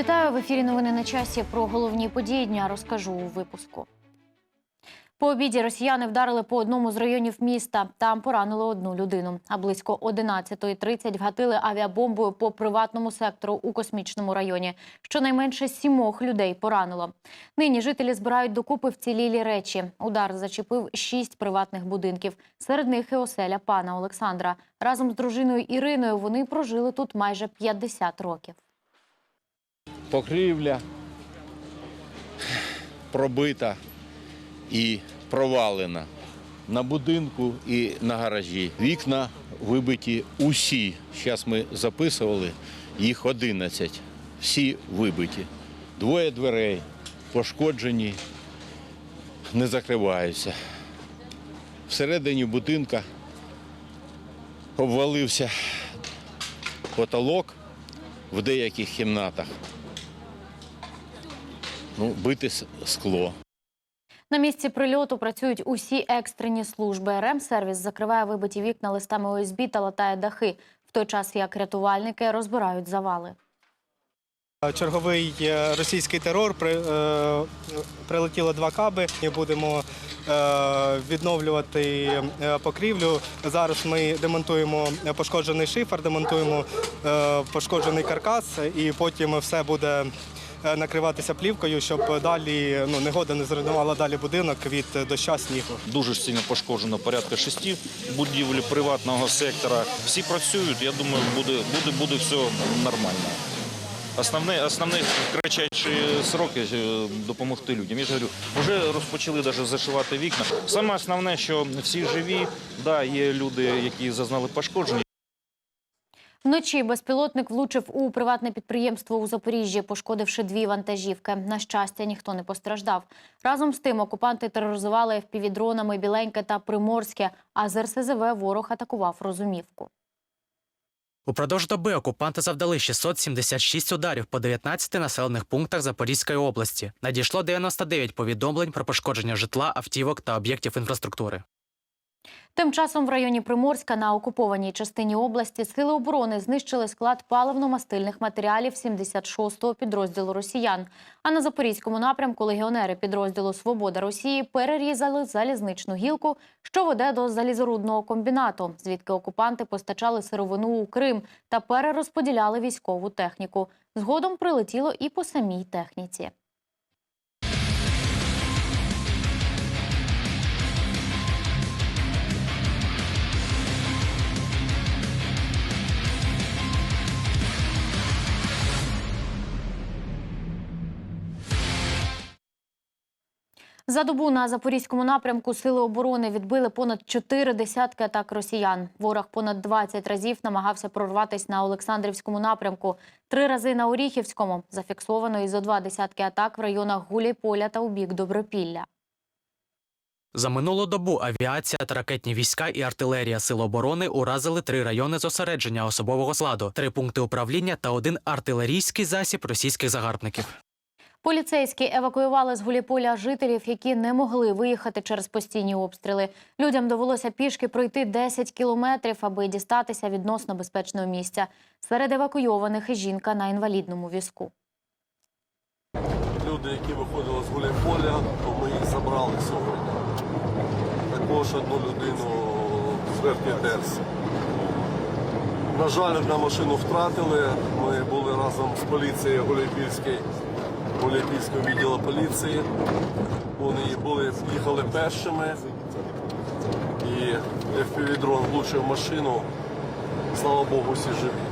Вітаю в ефірі. Новини на часі. Про головні події дня розкажу у випуску. По обіді росіяни вдарили по одному з районів міста. Там поранили одну людину. А близько 11.30 вгатили авіабомбою по приватному сектору у космічному районі. Щонайменше сімох людей поранило. Нині жителі збирають докупи вцілілі речі. Удар зачепив шість приватних будинків. Серед них і оселя пана Олександра. Разом з дружиною Іриною вони прожили тут майже 50 років. Покрівля пробита і провалена. На будинку і на гаражі. Вікна вибиті усі. Зараз ми записували, їх 11. Всі вибиті. Двоє дверей пошкоджені, не закриваються. Всередині будинка обвалився потолок в деяких кімнатах. Ну, бите с- скло. На місці прильоту працюють усі екстрені служби. РЕМ-сервіс закриває вибиті вікна листами ОСБ та латає дахи, в той час як рятувальники розбирають завали. Черговий е, російський терор е, прилетіло два каби. Ми будемо е, відновлювати покрівлю. Зараз ми демонтуємо пошкоджений шифер, демонтуємо пошкоджений каркас, і потім все буде накриватися плівкою, щоб далі ну, негода не зруйнувала далі будинок від доща снігу. Дуже сильно пошкоджено порядка шести будівель приватного сектора. Всі працюють. Я думаю, буде, буде, буде все нормально. Основне, основне в сроки е, допомогти людям. Я ж говорю, вже розпочали навіть зашивати вікна. Саме основне, що всі живі, да, є люди, які зазнали пошкодження. Вночі безпілотник влучив у приватне підприємство у Запоріжжі, пошкодивши дві вантажівки. На щастя, ніхто не постраждав. Разом з тим окупанти тероризували FPV-дронами Біленьке та Приморське, а з РСЗВ ворог атакував Розумівку. Упродовж доби окупанти завдали 676 ударів по 19 населених пунктах Запорізької області. Надійшло 99 повідомлень про пошкодження житла, автівок та об'єктів інфраструктури. Тим часом в районі Приморська на окупованій частині області сили оборони знищили склад паливно-мастильних матеріалів 76-го підрозділу росіян. А на запорізькому напрямку легіонери підрозділу Свобода Росії перерізали залізничну гілку, що веде до залізорудного комбінату, звідки окупанти постачали сировину у Крим та перерозподіляли військову техніку. Згодом прилетіло і по самій техніці. За добу на запорізькому напрямку сили оборони відбили понад чотири десятки атак росіян. Ворог понад 20 разів намагався прорватися на Олександрівському напрямку. Три рази на Оріхівському зафіксовано і зо два десятки атак в районах Гуляйполя та у бік Добропілля. За минулу добу авіація та ракетні війська і артилерія Сил оборони уразили три райони зосередження особового складу, три пункти управління та один артилерійський засіб російських загарбників. Поліцейські евакуювали з Гуляйполя жителів, які не могли виїхати через постійні обстріли. Людям довелося пішки пройти 10 кілометрів, аби дістатися відносно безпечного місця. Серед евакуйованих жінка на інвалідному візку. люди, які виходили з Гуляйполя, то ми їх забрали сьогодні. Також одну людину з верхньої Дерсі. На жаль, одну машину втратили. Ми були разом з поліцією Гуляйпільської, Гуляйпільського відділу поліції. Вони були, їхали першими. І FPV-дрон влучив машину. Слава Богу, всі живі.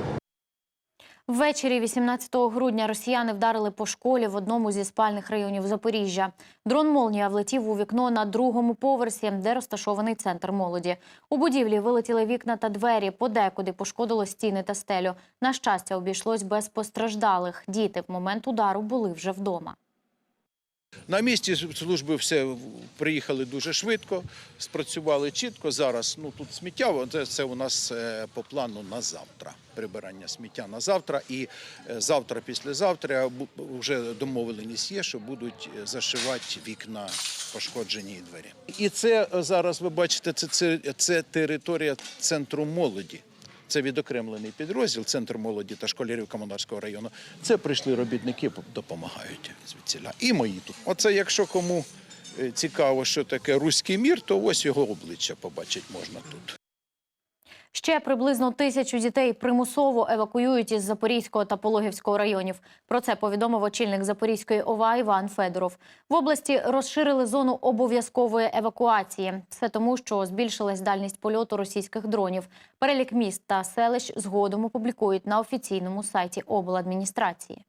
Ввечері 18 грудня росіяни вдарили по школі в одному зі спальних районів Запоріжжя. Дрон Молнія влетів у вікно на другому поверсі, де розташований центр молоді. У будівлі вилетіли вікна та двері. Подекуди пошкодило стіни та стелю. На щастя, обійшлось без постраждалих. Діти в момент удару були вже вдома. На місці служби все приїхали дуже швидко, спрацювали чітко. Зараз ну тут сміття, це, у нас е, по плану на завтра. Прибирання сміття на завтра. І е, завтра, післязавтра вже домовленість є, що будуть е, зашивати вікна пошкоджені двері. І це зараз ви бачите, це, це, це територія центру молоді. Це відокремлений підрозділ, центр молоді та школярів Комунарського району. Це прийшли робітники, допомагають звідсіля. І мої тут. Оце якщо кому е, цікаво, що таке руський мір, то ось його обличчя побачити можна тут. Ще приблизно тисячу дітей примусово евакуюють із Запорізького та Пологівського районів. Про це повідомив очільник Запорізької ОВА Іван Федоров. В області розширили зону обов'язкової евакуації. Все тому, що збільшилась дальність польоту російських дронів. Перелік міст та селищ згодом опублікують на офіційному сайті обладміністрації.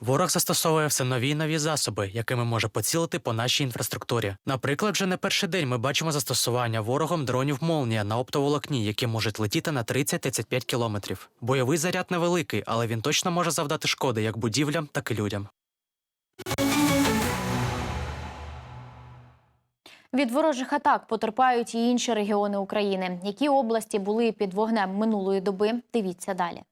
Ворог застосовує все нові нові засоби, якими може поцілити по нашій інфраструктурі. Наприклад, вже не перший день ми бачимо застосування ворогом дронів Молнія на оптоволокні, які можуть летіти на 30-35 кілометрів. Бойовий заряд невеликий, але він точно може завдати шкоди як будівлям, так і людям. Від ворожих атак потерпають і інші регіони України. Які області були під вогнем минулої доби? Дивіться далі.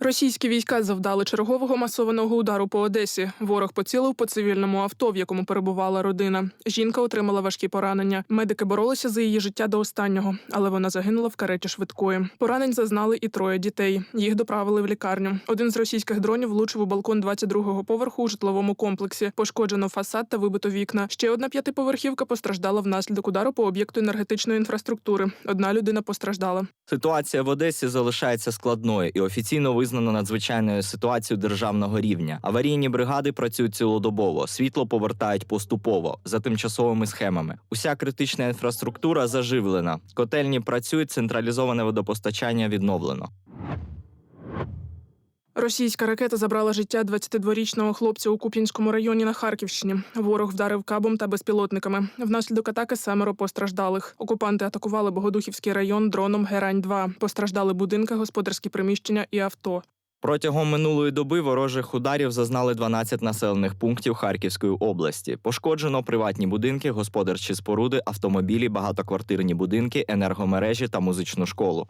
Російські війська завдали чергового масованого удару по Одесі. Ворог поцілив по цивільному авто, в якому перебувала родина. Жінка отримала важкі поранення. Медики боролися за її життя до останнього, але вона загинула в кареті швидкої. Поранень зазнали і троє дітей. Їх доправили в лікарню. Один з російських дронів влучив у балкон 22-го поверху у житловому комплексі. Пошкоджено фасад та вибито вікна. Ще одна п'ятиповерхівка постраждала внаслідок удару по об'єкту енергетичної інфраструктури. Одна людина постраждала. Ситуація в Одесі залишається складною і офіційно визнано надзвичайною ситуацією державного рівня. Аварійні бригади працюють цілодобово, світло повертають поступово за тимчасовими схемами. Уся критична інфраструктура заживлена. Котельні працюють, централізоване водопостачання відновлено. Російська ракета забрала життя 22-річного хлопця у Куп'янському районі на Харківщині. Ворог вдарив кабом та безпілотниками. Внаслідок атаки семеро постраждалих. Окупанти атакували Богодухівський район дроном Герань 2 Постраждали будинки, господарські приміщення і авто. Протягом минулої доби ворожих ударів зазнали 12 населених пунктів Харківської області. Пошкоджено приватні будинки, господарчі споруди, автомобілі, багатоквартирні будинки, енергомережі та музичну школу.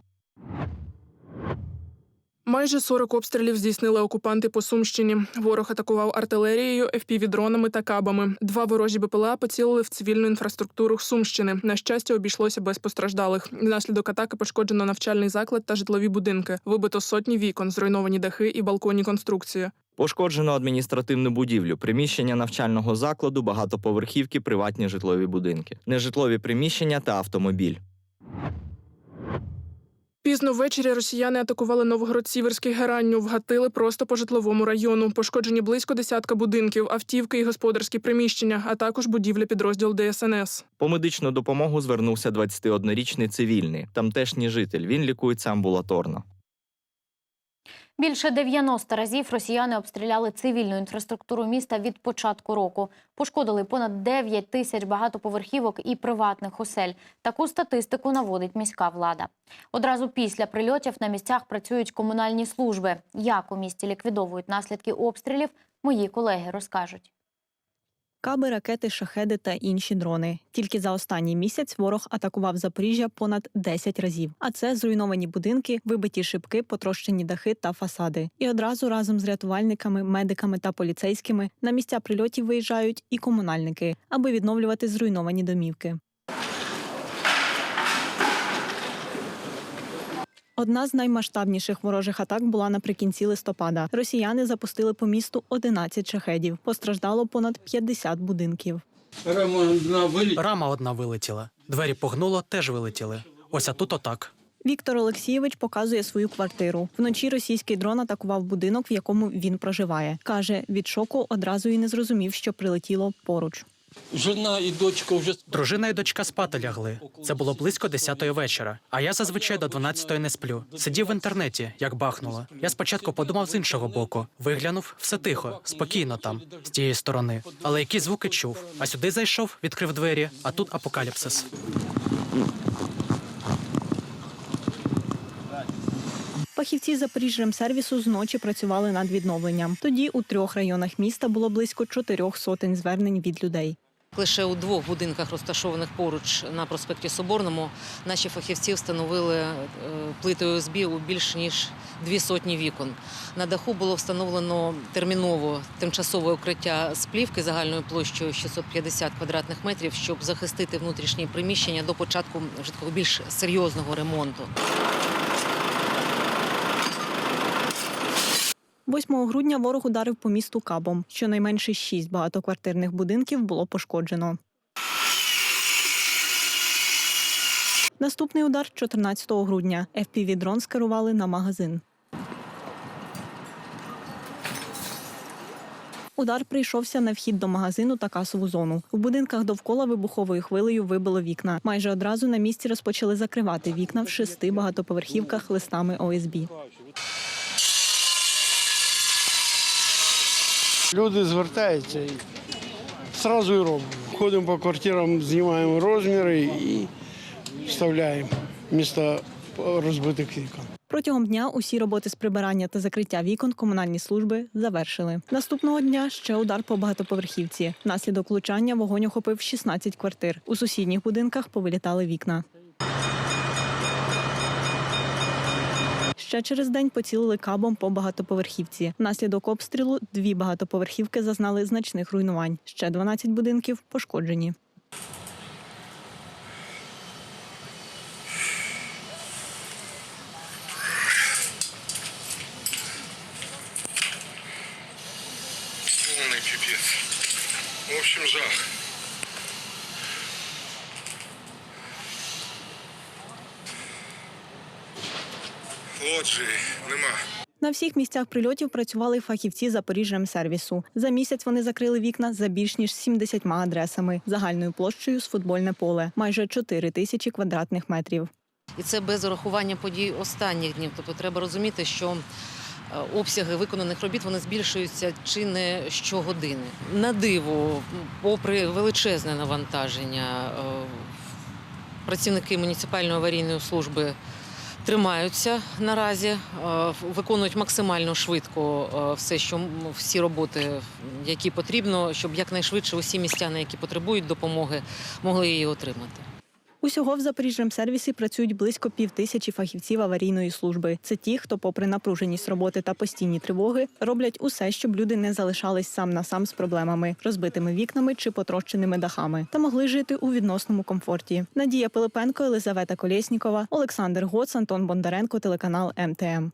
Майже 40 обстрілів здійснили окупанти по Сумщині. Ворог атакував артилерією, FPV-дронами та кабами. Два ворожі БПЛА поцілили в цивільну інфраструктуру Сумщини. На щастя, обійшлося без постраждалих. Внаслідок атаки пошкоджено навчальний заклад та житлові будинки. Вибито сотні вікон, зруйновані дахи і балконні конструкції. Пошкоджено адміністративну будівлю, приміщення навчального закладу, багатоповерхівки, приватні житлові будинки, нежитлові приміщення та автомобіль. Пізно ввечері росіяни атакували Новгород-Сіверський геранню, вгатили просто по житловому району. Пошкоджені близько десятка будинків, автівки і господарські приміщення, а також будівля підрозділ ДСНС. По медичну допомогу звернувся 21-річний цивільний, тамтешній житель. Він лікується амбулаторно. Більше 90 разів росіяни обстріляли цивільну інфраструктуру міста від початку року. Пошкодили понад 9 тисяч багатоповерхівок і приватних осель. Таку статистику наводить міська влада. Одразу після прильотів на місцях працюють комунальні служби. Як у місті ліквідовують наслідки обстрілів, мої колеги розкажуть. Каби, ракети, шахеди та інші дрони. Тільки за останній місяць ворог атакував Запоріжжя понад 10 разів. А це зруйновані будинки, вибиті шибки, потрощені дахи та фасади. І одразу разом з рятувальниками, медиками та поліцейськими на місця прильотів виїжджають і комунальники, аби відновлювати зруйновані домівки. Одна з наймасштабніших ворожих атак була наприкінці листопада. Росіяни запустили по місту 11 шахедів. Постраждало понад 50 будинків. Рама одна вилетіла. Двері погнуло, теж вилетіли. Ось а тут отак. Віктор Олексійович показує свою квартиру. Вночі російський дрон атакував будинок, в якому він проживає. Каже, від шоку одразу і не зрозумів, що прилетіло поруч. Жена і дочка вже Дружина і дочка спати лягли. Це було близько 10-ї вечора. А я зазвичай до 12-ї не сплю. Сидів в інтернеті, як бахнуло. Я спочатку подумав з іншого боку. Виглянув все тихо, спокійно там, з тієї сторони. Але які звуки чув? А сюди зайшов, відкрив двері, а тут апокаліпсис. Фахівці Запоріжремсервісу зночі працювали над відновленням. Тоді у трьох районах міста було близько чотирьох сотень звернень від людей. Лише у двох будинках, розташованих поруч на проспекті Соборному, наші фахівці встановили е, плитою ОСБ у більш ніж дві сотні вікон. На даху було встановлено терміново тимчасове укриття з плівки загальною площею 650 квадратних метрів, щоб захистити внутрішні приміщення до початку більш серйозного ремонту. 8 грудня ворог ударив по місту кабом. Щонайменше шість багатоквартирних будинків було пошкоджено. Наступний удар 14 грудня. FPV-дрон скерували на магазин. Удар прийшовся на вхід до магазину та касову зону. В будинках довкола вибуховою хвилею вибило вікна. Майже одразу на місці розпочали закривати вікна в шести багатоповерхівках листами ОСБ. Люди звертаються і одразу і робимо. Ходимо по квартирам, знімаємо розміри і вставляємо місто розбитих вікон. Протягом дня усі роботи з прибирання та закриття вікон комунальні служби завершили. Наступного дня ще удар по багатоповерхівці. Внаслідок влучання вогонь охопив 16 квартир. У сусідніх будинках повилітали вікна. Ще через день поцілили кабом по багатоповерхівці. Внаслідок обстрілу дві багатоповерхівки зазнали значних руйнувань. Ще 12 будинків пошкоджені. На всіх місцях прильотів працювали фахівці Запоріжжя-сервісу. За місяць вони закрили вікна за більш ніж 70 адресами загальною площею з футбольне поле майже 4 тисячі квадратних метрів. І це без урахування подій останніх днів. Тобто треба розуміти, що е, обсяги виконаних робіт вони збільшуються чи не щогодини. На диво, попри величезне навантаження, е, працівники муніципальної аварійної служби тримаються наразі, е, виконують максимально швидко е, все, що всі роботи, які потрібно, щоб якнайшвидше усі містяни, які потребують допомоги, могли її отримати. Усього в Запоріжжя-сервісі працюють близько пів тисячі фахівців аварійної служби. Це ті, хто, попри напруженість роботи та постійні тривоги, роблять усе, щоб люди не залишались сам на сам з проблемами, розбитими вікнами чи потрощеними дахами, та могли жити у відносному комфорті. Надія Пилипенко, Елизавета Колєснікова, Олександр Гоц, Антон Бондаренко, телеканал МТМ.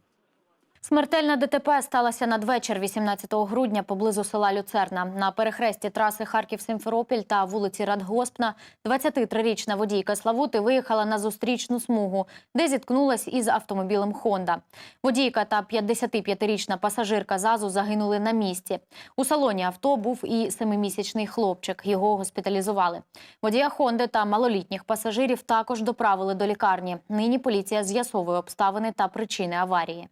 Смертельна ДТП сталася надвечір 18 грудня поблизу села Люцерна. На перехресті траси Харків-Симферопіль та вулиці Радгоспна 23-річна водійка Славути виїхала на зустрічну смугу, де зіткнулась із автомобілем «Хонда». Водійка та 55-річна пасажирка ЗАЗу загинули на місці. У салоні авто був і семимісячний хлопчик. Його госпіталізували. Водія «Хонди» та малолітніх пасажирів також доправили до лікарні. Нині поліція з'ясовує обставини та причини аварії.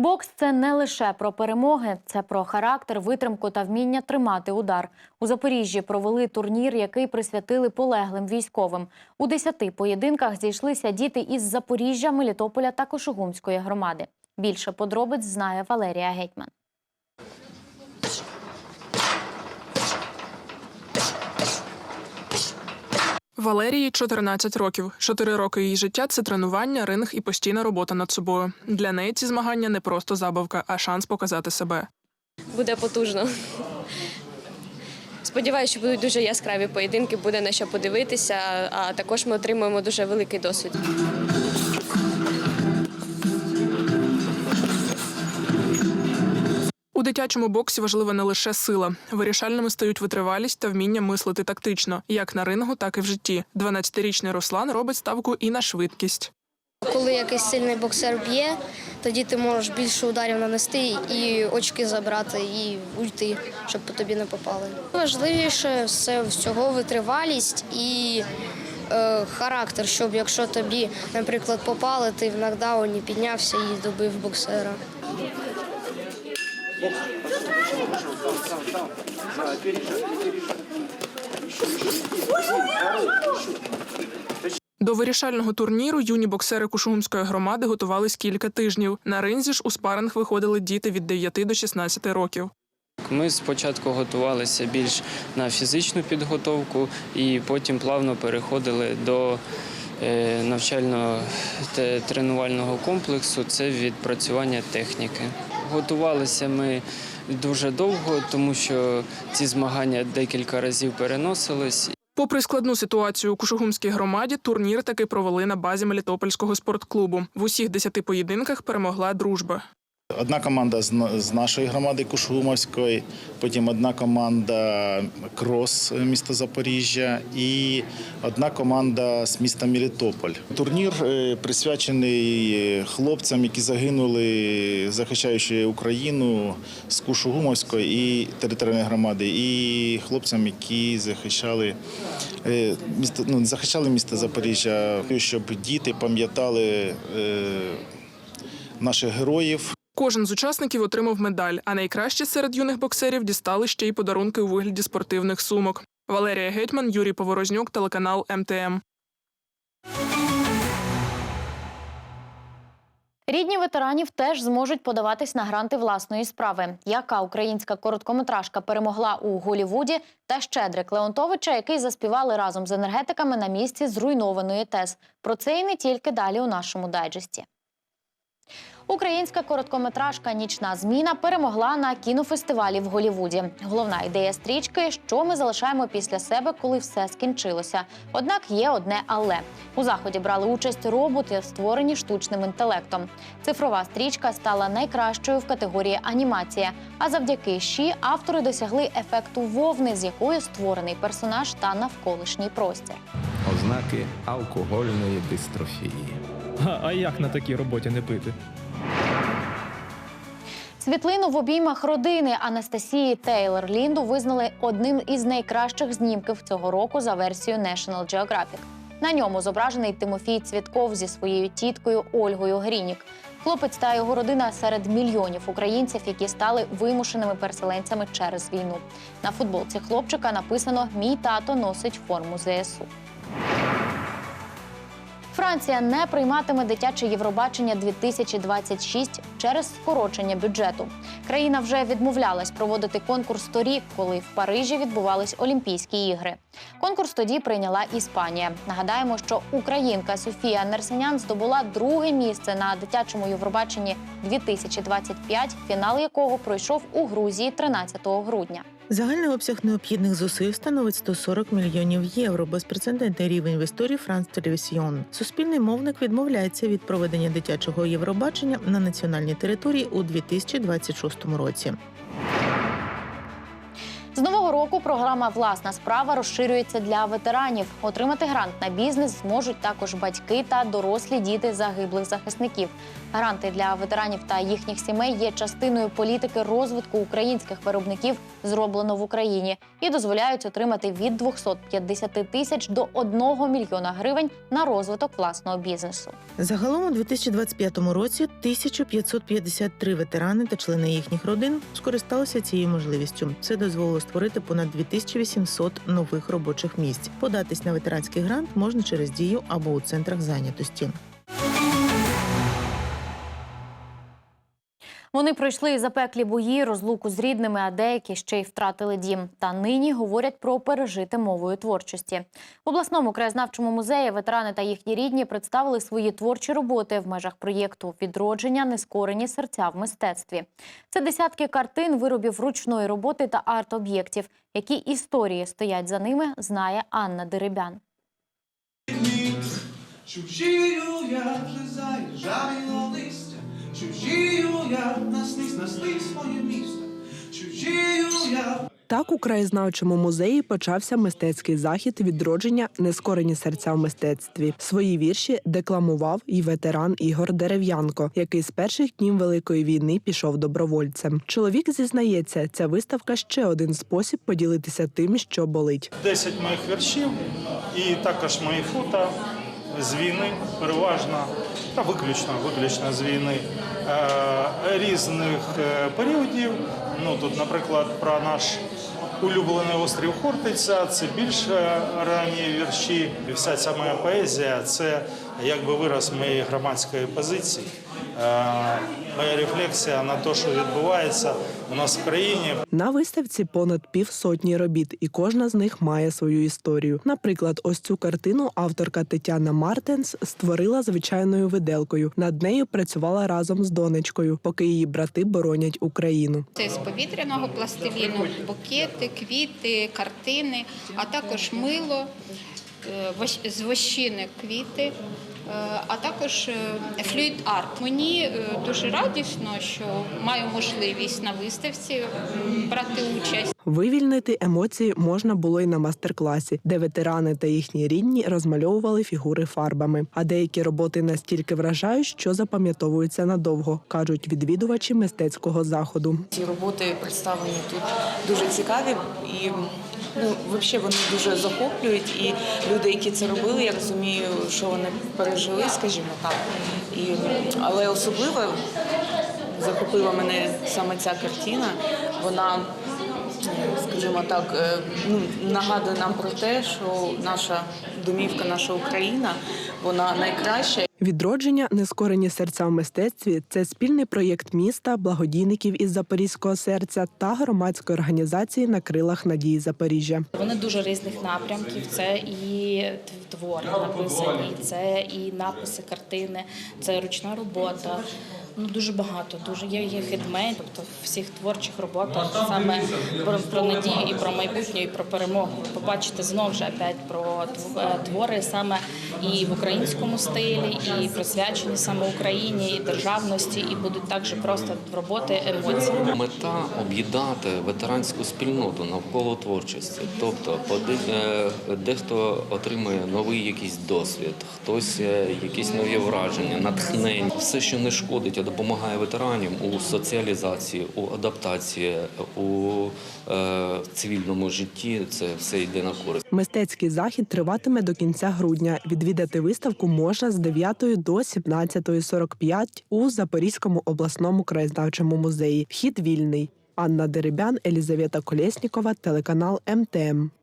Бокс це не лише про перемоги, це про характер, витримку та вміння тримати удар. У Запоріжжі провели турнір, який присвятили полеглим військовим. У десяти поєдинках зійшлися діти із Запоріжжя, Мелітополя та Кошугумської громади. Більше подробиць знає Валерія Гетьман. Валерії 14 років. Чотири роки її життя це тренування, ринг і постійна робота над собою. Для неї ці змагання не просто забавка, а шанс показати себе. буде потужно. Сподіваюся, що будуть дуже яскраві поєдинки, буде на що подивитися, а також ми отримуємо дуже великий досвід. У дитячому боксі важлива не лише сила. Вирішальними стають витривалість та вміння мислити тактично, як на рингу, так і в житті. 12-річний Руслан робить ставку і на швидкість. Коли якийсь сильний боксер б'є, тоді ти можеш більше ударів нанести і очки забрати, і уйти, щоб по тобі не попали. Важливіше все всього витривалість і е, характер, щоб якщо тобі, наприклад, попали, ти в нокдауні піднявся і добив боксера. До вирішального турніру юні боксери Кушугумської громади готувались кілька тижнів. На ринзі ж у спаринг виходили діти від 9 до 16 років. Ми спочатку готувалися більш на фізичну підготовку і потім плавно переходили до е, навчального те- тренувального комплексу. Це відпрацювання техніки. Готувалися ми дуже довго, тому що ці змагання декілька разів переносились. Попри складну ситуацію у Кушугумській громаді, турнір таки провели на базі Мелітопольського спортклубу. В усіх десяти поєдинках перемогла дружба. Одна команда з нашої громади Кушугумовської, потім одна команда Крос е, міста Запоріжжя і одна команда з міста Мелітополь. Турнір е, присвячений е, хлопцям, які загинули, захищаючи Україну з Кушугумовської і територіальної громади, і хлопцям, які захищали місто, ну, захищали місто Запоріжжя, щоб діти пам'ятали наших героїв. Кожен з учасників отримав медаль, а найкраще серед юних боксерів дістали ще й подарунки у вигляді спортивних сумок. Валерія Гетьман, Юрій Поворознюк, телеканал МТМ. Рідні ветеранів теж зможуть подаватись на гранти власної справи. Яка українська короткометражка перемогла у Голівуді та Щедрик Леонтовича, який заспівали разом з енергетиками на місці зруйнованої ТЕС. Про це і не тільки далі у нашому дайджесті. Українська короткометражка Нічна зміна перемогла на кінофестивалі в Голівуді. Головна ідея стрічки, що ми залишаємо після себе, коли все скінчилося. Однак є одне але у заході брали участь роботи, створені штучним інтелектом. Цифрова стрічка стала найкращою в категорії анімація. А завдяки щі автори досягли ефекту вовни, з якої створений персонаж та навколишній простір. Ознаки алкогольної дистрофії. А як на такій роботі не пити? Світлину в обіймах родини Анастасії Тейлор Лінду визнали одним із найкращих знімків цього року за версією National Geographic. На ньому зображений Тимофій Цвітков зі своєю тіткою Ольгою Грінік. Хлопець та його родина серед мільйонів українців, які стали вимушеними переселенцями через війну. На футболці хлопчика написано Мій тато носить форму ЗСУ. Франція не прийматиме дитяче Євробачення 2026 через скорочення бюджету. Країна вже відмовлялась проводити конкурс торік, коли в Парижі відбувались Олімпійські ігри. Конкурс тоді прийняла Іспанія. Нагадаємо, що українка Софія Нерсенян здобула друге місце на дитячому Євробаченні 2025, фінал якого пройшов у Грузії 13 грудня. Загальний обсяг необхідних зусиль становить 140 мільйонів євро. Безпрецедентний рівень в історії Франс Телевізіон. Суспільний мовник відмовляється від проведення дитячого Євробачення на національній території у 2026 році. З нового року програма Власна справа розширюється для ветеранів. Отримати грант на бізнес зможуть також батьки та дорослі діти загиблих захисників. Гранти для ветеранів та їхніх сімей є частиною політики розвитку українських виробників, зроблено в Україні, і дозволяють отримати від 250 тисяч до 1 мільйона гривень на розвиток власного бізнесу. Загалом у 2025 році 1553 ветерани та члени їхніх родин скористалися цією можливістю. Це дозволило створити понад 2800 нових робочих місць. Податись на ветеранський грант можна через дію або у центрах зайнятості. Вони пройшли запеклі бої, розлуку з рідними, а деякі ще й втратили дім. Та нині говорять про пережите мовою творчості. В обласному краєзнавчому музеї ветерани та їхні рідні представили свої творчі роботи в межах проєкту Відродження нескорені серця в мистецтві. Це десятки картин, виробів ручної роботи та арт-об'єктів. Які історії стоять за ними, знає Анна Деребян. Чужію, як же заїжджаю листя, чужію, як наслись, наслись моє місто, чужію, як Так у краєзнавчому музеї почався мистецький захід відродження нескорені серця в мистецтві. Свої вірші декламував і ветеран Ігор Дерев'янко, який з перших днів великої війни пішов добровольцем. Чоловік зізнається, ця виставка ще один спосіб поділитися тим, що болить. 10 моїх віршів і також мої фото з війни, переважно та виключно, виключно з війни е, різних е, періодів. Ну тут, наприклад, про наш улюблений острів Хортиця, це більше ранні вірші. І вся ця моя поезія це якби вираз моєї громадської позиції, моя рефлексія на те, що відбувається у нас в країні. На виставці понад півсотні робіт, і кожна з них має свою історію. Наприклад, ось цю картину авторка Тетяна Мартенс створила звичайною виделкою. Над нею працювала разом з донечкою, поки її брати боронять Україну. Це з повітряного пластиліну, букети, квіти, картини, а також мило, е, з вощини квіти, е, а також флюїд арт. Мені е, дуже радісно, що маю можливість на виставці брати участь. Вивільнити емоції можна було й на мастер-класі, де ветерани та їхні рідні розмальовували фігури фарбами. А деякі роботи настільки вражають, що запам'ятовуються надовго, кажуть відвідувачі мистецького заходу. Ці роботи представлені тут дуже цікаві і ну, взагалі вони дуже захоплюють. І люди, які це робили, я розумію, що вони пережили, скажімо так. І, але особливо захопила мене саме ця картина. Вона, скажімо так, е, ну, нагадує нам про те, що наша домівка, наша Україна, вона найкраща. Відродження нескорені серця в мистецтві це спільний проєкт міста, благодійників із Запорізького серця та громадської організації на крилах надії Запоріжжя. Вони дуже різних напрямків. Це і твори написані, це і написи, картини, це ручна робота. Ну дуже багато. Дуже є, є хедмейд, тобто в всіх творчих роботах саме про, про надію і про майбутнє, і про перемогу. Побачите знову ж опять про е, твори саме і в українському стилі, і присвячені саме Україні, і державності, і будуть також просто роботи емоцій. Мета об'єднати ветеранську спільноту навколо творчості. Тобто, поди- е, дехто отримує новий якийсь досвід, хтось е, якісь нові враження, натхнення. Все, що не шкодить, допомагає ветеранам у соціалізації, у адаптації, у е, цивільному житті. Це все йде на користь. Мистецький захід триватиме до кінця грудня. Відвідати виставку можна з 9 до 17.45 у Запорізькому обласному краєзнавчому музеї. Вхід вільний. Анна Деребян, Елізавета Колєснікова, телеканал МТМ.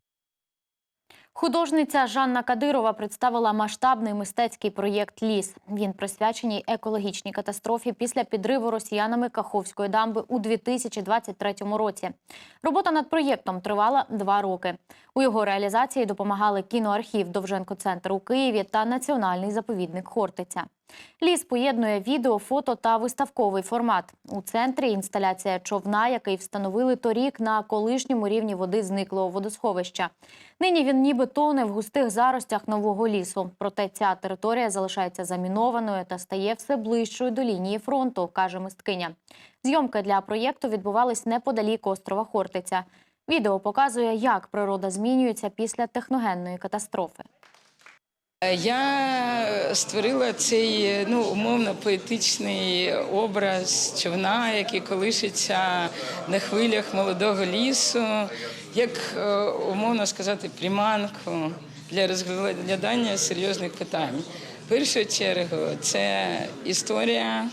Художниця Жанна Кадирова представила масштабний мистецький проєкт Ліс. Він присвячений екологічній катастрофі після підриву росіянами Каховської дамби у 2023 році. Робота над проєктом тривала два роки. У його реалізації допомагали кіноархів Довженко-центр у Києві та національний заповідник Хортиця. Ліс поєднує відео, фото та виставковий формат. У центрі інсталяція човна, який встановили торік на колишньому рівні води зниклого водосховища. Нині він ніби тоне в густих заростях нового лісу. Проте ця територія залишається замінованою та стає все ближчою до лінії фронту, каже мисткиня. Зйомки для проєкту відбувались неподалік острова Хортиця. Відео показує, як природа змінюється після техногенної катастрофи. Я створила цей ну умовно поетичний образ човна, який колишиться на хвилях молодого лісу, як е, умовно сказати, приманку для розглядання серйозних питань. В першу чергу це історія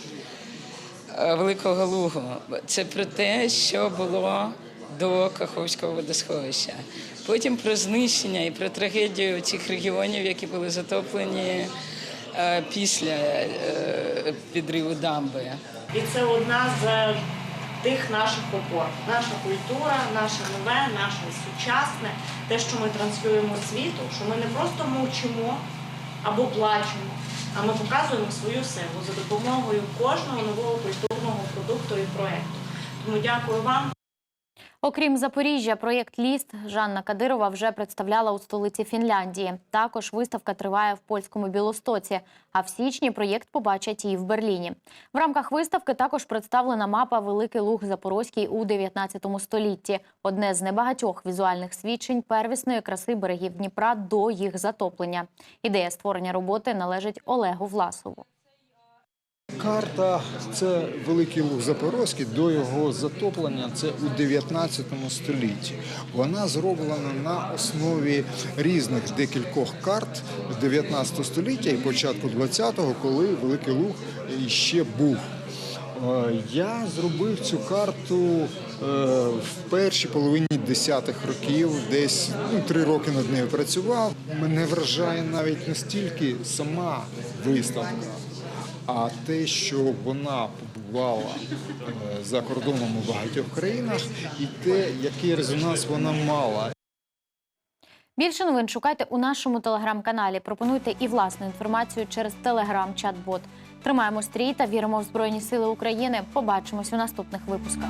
е, Великого Лугу. Це про те, що було до Каховського водосховища. Потім про знищення і про трагедію цих регіонів, які були затоплені е, після е, підриву дамби. І це одна з тих наших опор. Наша культура, наше нове, наше сучасне, те, що ми транслюємо світу, що ми не просто мовчимо або плачемо, а ми показуємо свою силу за допомогою кожного нового культурного продукту і проекту. Тому дякую вам. Окрім Запоріжжя, проєкт Ліст Жанна Кадирова вже представляла у столиці Фінляндії. Також виставка триває в польському Білостоці. А в січні проєкт побачать і в Берліні. В рамках виставки також представлена мапа Великий Луг Запорозький у 19 столітті. Одне з небагатьох візуальних свідчень первісної краси берегів Дніпра до їх затоплення. Ідея створення роботи належить Олегу Власову. Карта це Великий Луг Запорозький до його затоплення. Це у 19 столітті. Вона зроблена на основі різних декількох карт 19 століття і початку 20-го, коли Великий Луг ще був. Е, Я зробив цю карту е, в першій половині десятих років, десь ну, три роки над нею працював. Мене вражає навіть не стільки сама виставка, а те, що вона побувала е, за кордоном у багатьох країнах, і те, який резонанс вона мала. Більше новин шукайте у нашому телеграм-каналі. Пропонуйте і власну інформацію через телеграм-чат-бот. Тримаємо стрій та віримо в Збройні Сили України. Побачимось у наступних випусках.